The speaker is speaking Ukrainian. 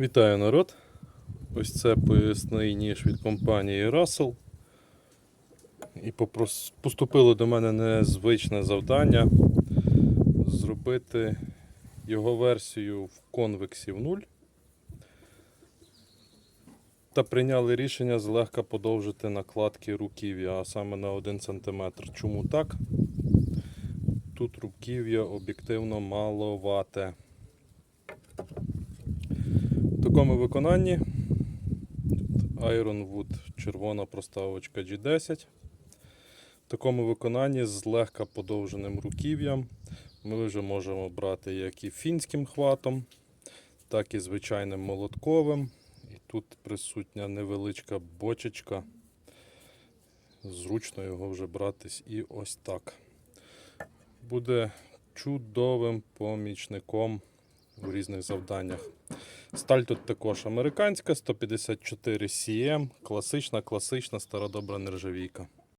Вітаю народ! Ось це поясний ніж від компанії Russell. І попрос- поступило до мене незвичне завдання зробити його версію в конвексі в 0. Та прийняли рішення злегка подовжити накладки руків'я, а саме на 1 см. Чому так? Тут руків'я об'єктивно маловате. Такому виконанні Ironwood червона проставочка G10. В такому виконанні з легка подовженим руків'ям ми вже можемо брати як і фінським хватом, так і звичайним молотковим. І тут присутня невеличка бочечка. Зручно його вже братись і ось так. Буде чудовим помічником у різних завданнях. Сталь тут також американська, 154 CM, класична, класична, стара добра нержавійка.